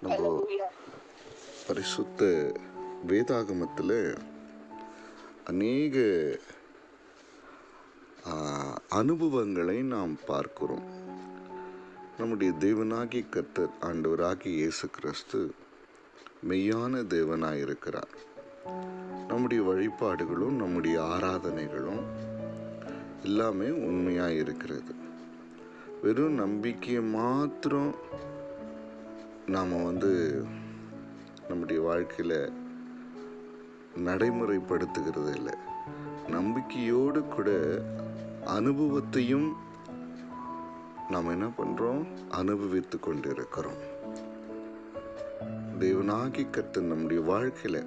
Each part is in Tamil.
நம்ம பரிசுத்த வேதாகமத்தில் அநேக அனுபவங்களை நாம் பார்க்கிறோம். நம்முடைய தேவனாகி கர்த்தர் ஆண்டவராகி இயேசு கிறிஸ்து மெய்யான தேவனாக இருக்கிறார் நம்முடைய வழிபாடுகளும் நம்முடைய ஆராதனைகளும் எல்லாமே உண்மையாக இருக்கிறது வெறும் நம்பிக்கையை மாத்திரம் நாம் வந்து நம்முடைய வாழ்க்கையில் நடைமுறைப்படுத்துகிறது இல்லை. நம்பிக்கையோடு கூட அனுபவத்தையும் நாம் என்ன பண்ணுறோம் அனுபவித்து கொண்டு இருக்கிறோம் தேவனாகி கத்து நம்முடைய வாழ்க்கையில்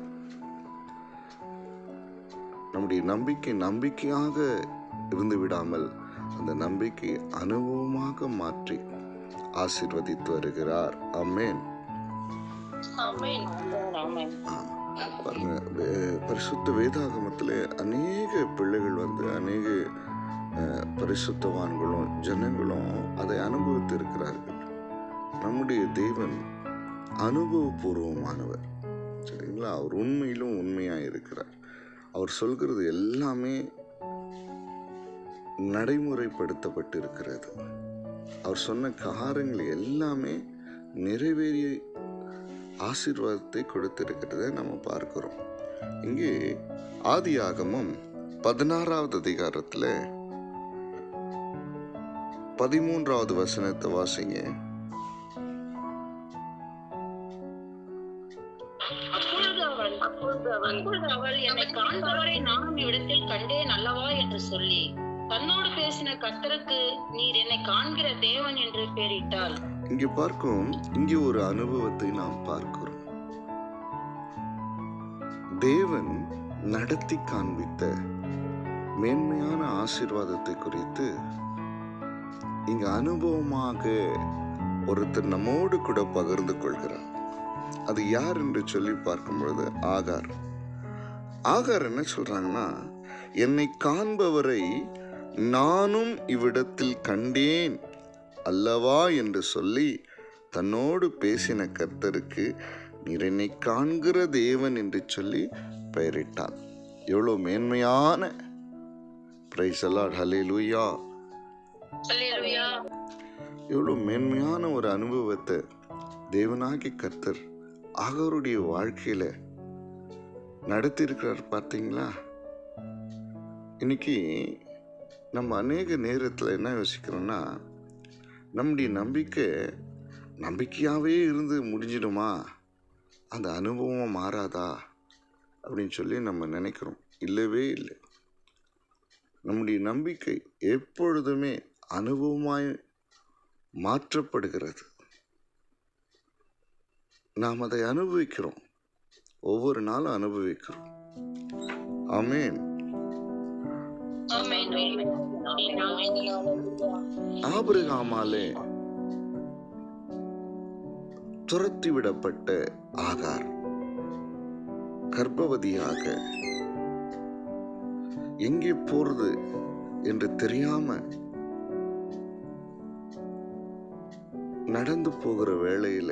நம்முடைய நம்பிக்கை நம்பிக்கையாக இருந்து விடாமல் அந்த நம்பிக்கை அனுபவமாக மாற்றி ஆசீர்வதித்து வருகிறார். அம்மேன். பாருங்க பரிசுத்த வேதாகமத்தில் அநேக பிள்ளைகள் வந்து அநேக பரிசுத்தவான்களும் ஜனங்களும் அதை அனுபவித்து இருக்கிறார்கள். நம்முடைய தேவன் அனுபவபூர்வமானவர். சரிங்களா? அவர் உண்மையிலும் உண்மையாக இருக்கிறார். அவர் சொல்கிறது எல்லாமே நடைமுறைப்படுத்தப்பட்டிருக்கிறது. அவர் சொன்ன காரங்கள் எல்லாமே நிறைவேறி ஆசீர்வாதத்தை கொடுத்திருக்கிறத நம்ம பார்க்கிறோம். இங்கே ஆதி ஆகமம் பதினாறாவது அதிகாரத்தில் பதிமூன்றாவது வசனத்தை வாசிங்க. கத்தருக்கு நீர் என்னை காண்கிற தேவன் என்று பெயரிட்டாள் இங்கே பார்க்கும் இங்கே ஒரு அனுபவத்தை நாம் பார்க்கிறோம். தேவன் நடத்தி காண்பித்த மேன்மையான ஆசீர்வாதத்தை குறித்து இங்க அனுபவமாக ஒருத்தர் நம்மோடு கூட பகிர்ந்து கொள்கிறார். அது யார் என்று சொல்லி பார்க்கும் பொழுது ஆகார். ஆகார் என்ன சொல்றாங்கன்னா என்னை காண்பவரை நானும் இவ்விடத்தில் கண்டேன் அல்லவா என்று சொல்லி தன்னோடு பேசின கர்த்தருக்கு என்னை காண்கிற தேவன் என்று சொல்லி பெயரிட்டான். எவ்வளோ மேன்மையான லூயா எவ்வளோ மேன்மையான ஒரு அனுபவத்தை தேவனாகி கர்த்தர் ஆகருடைய வாழ்க்கையில நடத்தியிருக்கிறார் பார்த்தீங்களா? இன்னைக்கு நம்ம அநேக நேரத்தில் என்ன யோசிக்கிறோன்னா நம்முடைய நம்பிக்கை நம்பிக்கையாகவே இருந்து முடிஞ்சிடுமா? அந்த அனுபவம் மாறாதா? அப்படின்னு சொல்லி நம்ம நினைக்கிறோம். இல்லவே இல்லை. நம்முடைய நம்பிக்கை எப்பொழுதுமே அனுபவமாய் மாற்றப்படுகிறது. நாம் அதை அனுபவிக்கிறோம். ஒவ்வொரு நாளும் அனுபவிக்கிறோம். ஆமேன். ஆபிரகாமாலே துரத்திவிடப்பட்ட ஆகார் கர்ப்பவதியாக எங்கே போறது என்று தெரியாம நடந்து போகிற வேளையில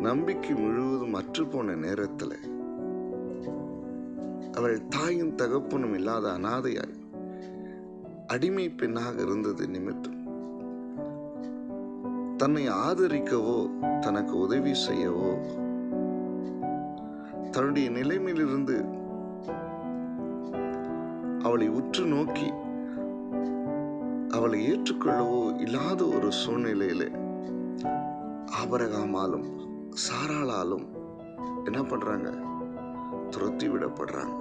நம்பிக்கை முழுவதும் அற்று போன நேரத்துல அவள் தாயும் தகப்பனும் இல்லாத அனாதையாய் அடிமை பெண்ணாக இருந்தது நிமித்தம். தன்னை ஆதரிக்கவோ தனக்கு உதவி செய்யவோ தன்னுடைய நிலைமையிலிருந்து அவளை உற்று நோக்கி அவளை ஏற்றுக்கொள்ளவோ இல்லாத ஒரு சூழ்நிலையிலே ஆபரகாமாலும் சாராளாலும் என்ன பண்றாங்க? துரத்தி விடப்படுறாங்க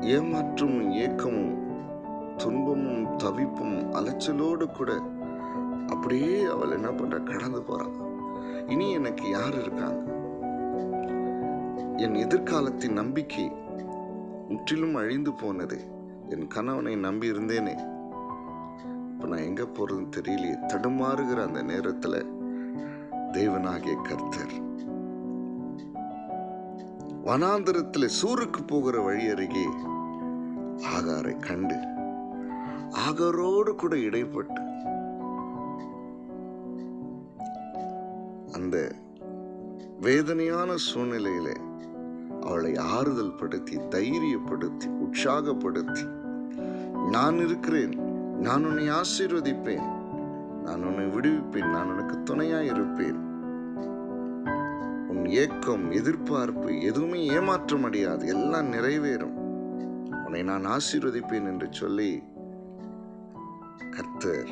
ஏமாற்றும் ஏக்கமும் துன்பமும் தவிப்பும் அலைச்சலோடு கூட அப்படியே அவள் என்ன பண்ற? கடந்து போறான் இனி எனக்கு யார் இருக்காங்க? என் எதிர்காலத்தின் நம்பிக்கை முற்றிலும் அழிந்து போனது. என் கணவனை நம்பி இருந்தேனே. இப்போ நான் எங்கே போறதுன்னு தெரியலையே. தடுமாறுகிற அந்த நேரத்தில் தேவனாகிய கர்த்தர் வனாந்தரத்தில் சூருக்கு போகிற வழி அருகே ஆகாரை கண்டு ஆகாரோடு கூட இடைப்பட்டு அந்த வேதனையான சூழ்நிலையில அவளை ஆறுதல் படுத்தி தைரியப்படுத்தி உற்சாகப்படுத்தி நான் இருக்கிறேன் நான் உன்னை ஆசீர்வதிப்பேன் நான் உன்னை விடுவிப்பேன் நான் உனக்கு துணையாக இருப்பேன் ஏக்கம் எதிர்பார்ப்பு எதுவுமே ஏமாற்றம் அடையாது எல்லாம் நிறைவேறும். உன்னை நான் ஆசீர்வதிப்பேன் என்று சொல்லி கர்த்தர்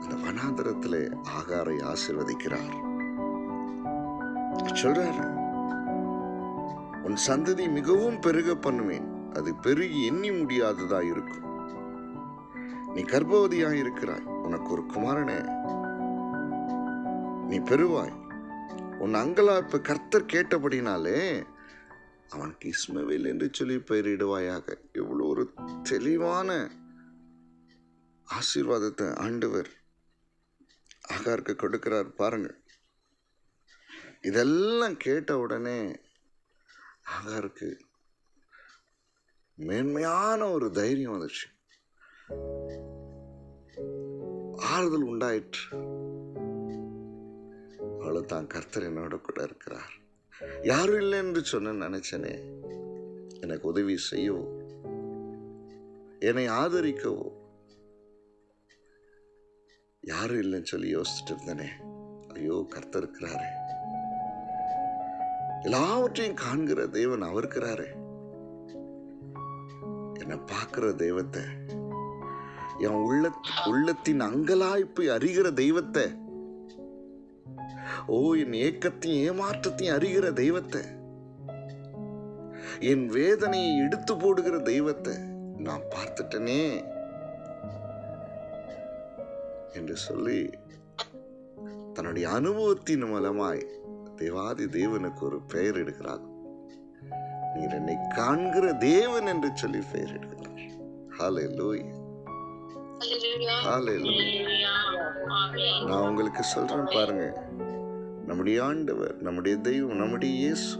அந்த வனாந்தரத்தில் ஆகாரை ஆசீர்வதிக்கிறார். சொல்றாரு உன் சந்ததி மிகவும் பெருக பண்ணுவேன். அது பெருகி எண்ணி முடியாததா இருக்கும். நீ கர்ப்பவதியாக இருக்கிறாய் உனக்கு ஒரு குமாரனே நீ பெறுவாய். உன் அங்கலார்ப்ப கர்த்தர் கேட்டபடினாலே அவனுக்கு இஸ்மவேல் என்று சொல்லி பெயரிடுவாயாக. இவ்வளோ ஒரு தெளிவான ஆசீர்வாதத்தை ஆண்டவர் ஆகாருக்கு கொடுக்கிறார் பாருங்க இதெல்லாம் கேட்ட உடனே ஆகாருக்கு மேன்மையான ஒரு தைரியம் வந்துச்சு. ஆறுதல் உண்டாயிற்று. அவளை தான் கர்த்தர் என்னோட கூட இருக்கிறார். யாரும் இல்லை என்று சொன்ன நினைச்சனே. எனக்கு உதவி செய்யவோ? என்னை ஆதரிக்கவோ? யாரும் இல்லைன்னு சொல்லி யோசிச்சுட்டு இருந்தனே. ஐயோ கர்த்தர் இருக்கிறாரே. எல்லாவற்றையும் காண்கிற தேவன் அவர் இருக்கிறாரே. என்னை பார்க்கிற தெய்வத்தை என் உள்ள உள்ளத்தின் அங்கலாய்ப்பை அறிகிற தெய்வத்தை ஓ என் ஏக்கத்தையும் ஏமாற்றத்தையும் அறிகிற தெய்வத்தை என் வேதனையை எடுத்து போடுகிற தெய்வத்தை நான் பார்த்துட்டனே என்று சொல்லி தன்னுடைய அனுபவத்தின் மூலமாய் தேவாதி தேவனுக்கு ஒரு பெயர் எடுக்கிறார் நீர் என்னை காண்கிற தேவன் என்று சொல்லி பெயர் எடுக்கிறார் ஹாலே லூய். ஹாலே. Amen. நான் உங்களுக்கு சொல்றேன் பாருங்க நம்முடைய ஆண்டவர் நம்முடைய தெய்வம் நம்முடைய இயேசு.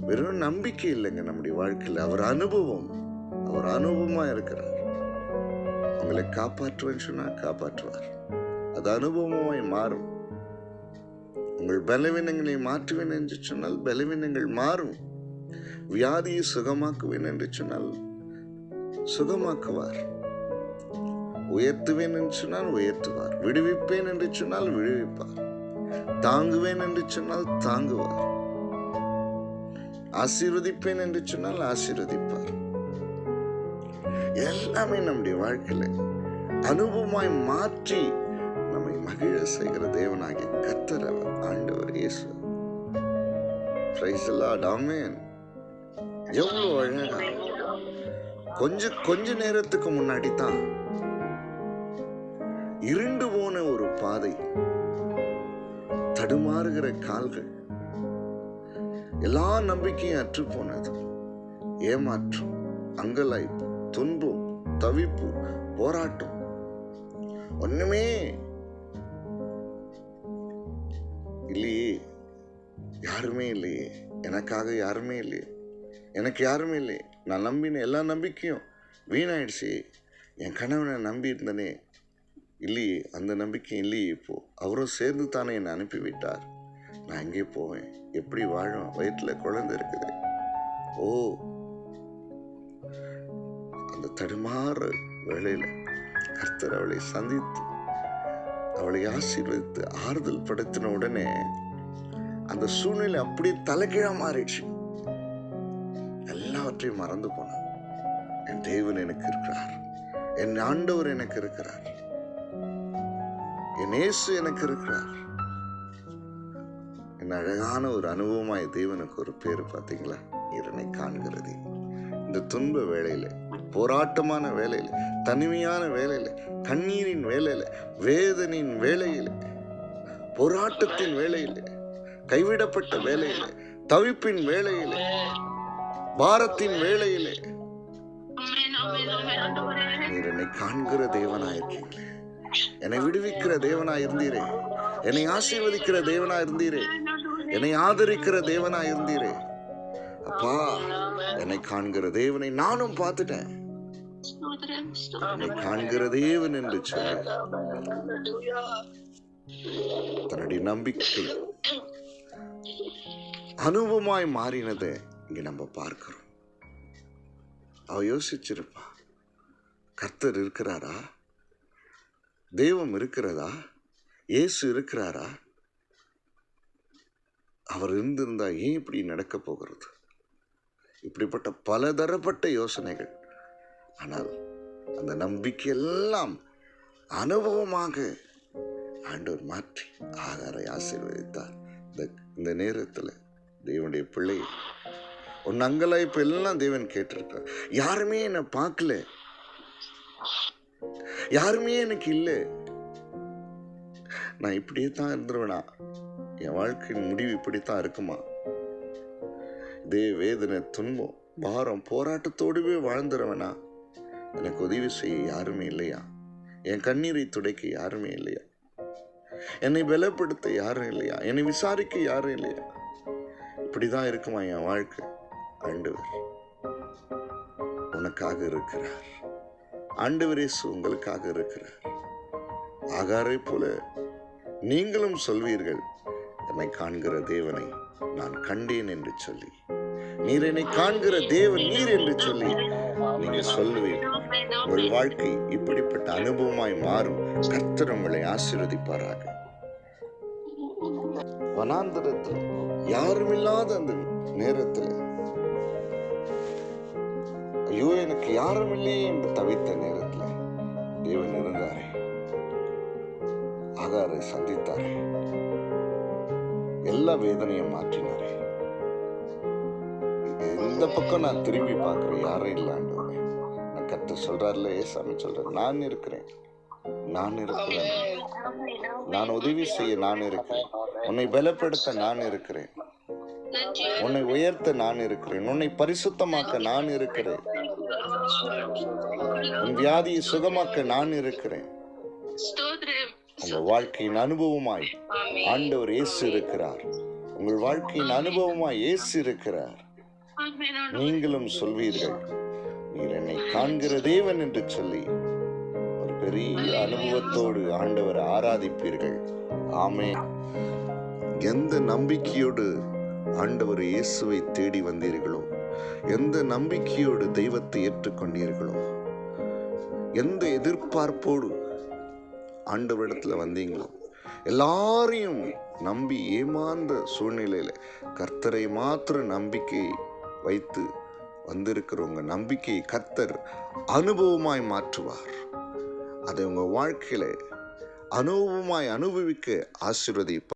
வெறும் நம்பிக்கை இல்லைங்க நம்முடைய வாழ்க்கையில். அவர் அனுபவம். அவர் அனுபவமா இருக்கிறார். உங்களை காப்பாற்றுவேன்னு சொன்னால் காப்பாற்றுவார். அது அனுபவமாய் மாறும். உங்கள் பலவீனங்களை மாற்றுவேன் என்று சொன்னால் பலவீனங்கள் மாறும். வியாதியை சுகமாக்குவேன் என்று சொன்னால் சுகமாக்குவார். உயர்த்துவேன் என்று சொன்னால் உயர்த்துவார். விடுவிப்பேன் என்று சொன்னால் விடுவிப்பார். தாங்குவேன் என்று சொன்னால் தாங்குவார். ஆசீர்வதிப்பேன் என்று சொன்னால் ஆசீர்வதிப்பார். எல்லாமே நம்முடைய வாழ்க்கையில அனுபவமாய் மாற்றி நம்மை மகிழ செய்கிற தேவனாகிய கத்தர் அவர் ஆண்டவர் இயேசு. எவ்வளவு அழகா. கொஞ்ச கொஞ்ச நேரத்துக்கு முன்னாடி தான் இருண்டு போன ஒரு பாதை தடுமாறுகிற கால்கள். எல்லா நம்பிக்கையும் அற்று போனது. ஏமாற்றம் அங்கலாய்ப்பு துன்பம் தவிப்பு போராட்டம். ஒண்ணுமே இல்லையே. யாருமே இல்லையே. எனக்காக யாருமே இல்லையே. எனக்கு யாருமே இல்லையே. நான் நம்பின எல்லா நம்பிக்கையும் வீணாயிடுச்சு. என் கணவனை நம்பி இருந்தனே. இல்லையே அந்த நம்பிக்கை இல்லையே இப்போ. அவரும் சேர்ந்து தானே என்னை அனுப்பிவிட்டார் நான் எங்கே போவேன்? எப்படி வாழும்? வயிற்றுல குழந்தை இருக்குது. ஓ. அந்த தடுமாற வேளையில் கர்த்தர் அவளை சந்தித்து அவளை ஆசீர்வதித்து ஆறுதல் படுத்தின உடனே அந்த சூழ்நிலை அப்படியே தலைகீழா மாறிடுச்சு. எல்லாவற்றையும் மறந்து போனான். என் தேவன் எனக்கு இருக்கிறார். என் ஆண்டவர் எனக்கு இருக்கிறார். என் இயேசு எனக்கு இருக்கிறார். என் அழகான ஒரு அனுபவமாய் தேவனுக்கு ஒரு பேர் பார்த்தீங்களா? இரணை காண்கிறது. இந்த துன்ப வேலையில போராட்டமான வேலையில தனிமையான வேலையில கண்ணீரின் வேலையில வேதனையின் வேலையில போராட்டத்தின் வேலையில கைவிடப்பட்ட வேலையில தவிப்பின் வேலையில பாரத்தின் வேலையிலே நீர் என்னை காண்கிற தேவனாயிருக்கீங்களே. என்னை விடுவிக்கிற தேவனா இருந்தீரே. என்னை ஆசீர்வதிக்கிற தேவனா இருந்தீரே. என்னை ஆதரிக்கிற தேவனா இருந்தீரே. அப்பா என்னை காண்கிற தேவனை நானும் பார்த்துட்டேன். என்னை காண்கிற தேவன் என்று சொல்லி தன்னுடைய நம்பிக்கை அனுபவமாய் மாறினதை இங்க நம்ம பார்க்கிறோம். அவ யோசிச்சிருப்பா கர்த்தர் இருக்கிறாரா? தெய்வம் இருக்கிறதா? இயேசு இருக்கிறாரா? அவர் இருந்திருந்தா ஏன் இப்படி நடக்க போகிறது? இப்படிப்பட்ட பலதரப்பட்ட யோசனைகள். ஆனால் அந்த நம்பிக்கையெல்லாம் அனுபவமாக ஆண்டவர் மாற்றி ஆகாரை ஆசீர்வதித்தார். இந்த இந்த நேரத்தில் தேவனுடைய பிள்ளை உன் அங்கலாய்ப்பு எல்லாம் தேவன் கேட்டிருக்கார். யாருமே என்னை பார்க்கல. யாருமே எனக்கு இல்லை. நான் இப்படியே தான் இருந்துருவேனா? என் வாழ்க்கையின் முடிவு இப்படித்தான் இருக்குமா? இதே வேதனை துன்பம் பாரம் போராட்டத்தோடுவே வாழ்ந்துருவேனா? எனக்கு உதவி செய்ய யாருமே இல்லையா? என் கண்ணீரை துடைக்க யாருமே இல்லையா? என்னை பலப்படுத்த யாரும் இல்லையா? என்னை விசாரிக்க யாரும் இல்லையா? இப்படிதான் இருக்குமா என் வாழ்க்கை? ஆண்டவர் உனக்காக இருக்கிறார். ஆண்டவர் இயேசு உங்களுக்காக இருக்கிறார். ஆகாரை போல நீங்களும் சொல்வீர்கள் என்னை காண்கிற தேவனை நான் கண்டேன் என்று சொல்லி. நீர் என்னை காண்கிற தேவன் நீர் என்று சொல்லி நீங்க சொல்லுவேன் ஒரு வாழ்க்கை இப்படிப்பட்ட அனுபவமாய் மாறும். கர்த்தர் உங்களை ஆசீர்வதிப்பாராக. வனாந்தரத்தில் யாருமில்லாத அந்த நேரத்தில் ஐயோ எனக்கு யாரும் இல்லையே என்று தவித்த நேரத்தில் தேவன் இருந்தாரே ஆகாரை சந்தித்தாரே. எல்லா வேதனையும் மாற்றினாரே. இந்த பக்கம் நான் திரும்பி பார்க்குறேன் யாரும் இல்லாண்டவரே நான் கற்று சொல்றாருல ஏசாமி சொல்கிறேன் நான் இருக்கிறேன். நான் இருக்கிறேன். நான் உதவி செய்ய நான் இருக்கிறேன். உன்னை பலப்படுத்த நான் இருக்கிறேன். உன்னை உயர்த்த நான் இருக்கிறேன். உன்னை பரிசுத்தமாக்க நான் இருக்கிறேன். உன் வியாதியை சுகமாக்க நான் இருக்கிறேன். உங்கள் வாழ்க்கையின் அனுபவமாய். ஆண்டவர் இயேசு இருக்கிறார். உங்கள் வாழ்க்கையின் அனுபவமாய் இயேசு இருக்கிறார். நீங்களும் சொல்வீர்கள் நீர் என்னை காண்கிற தேவன் என்று சொல்லி ஒரு பெரிய அனுபவத்தோடு ஆண்டவரை ஆராதிப்பீர்கள். ஆமே எந்த நம்பிக்கையோடு ஆண்டவர் இயேசுவை தேடி வந்தீர்களோ எந்த நம்பிக்கையோடு தெய்வத்தை ஏற்றுக்கொண்டீர்களோ எந்த எதிர்பார்ப்போடு ஆண்டவரிடத்தில் வந்தீங்களோ எல்லாரையும் நம்பி ஏமாந்த சூழ்நிலையில கர்த்தரை மாத்திர நம்பிக்கை வைத்து வந்திருக்கிற உங்க நம்பிக்கையை கர்த்தர் அனுபவமாய் மாற்றுவார். அதை உங்க வாழ்க்கையில அனுபவமாய் அனுபவிக்க ஆசீர்வதிப்பார்.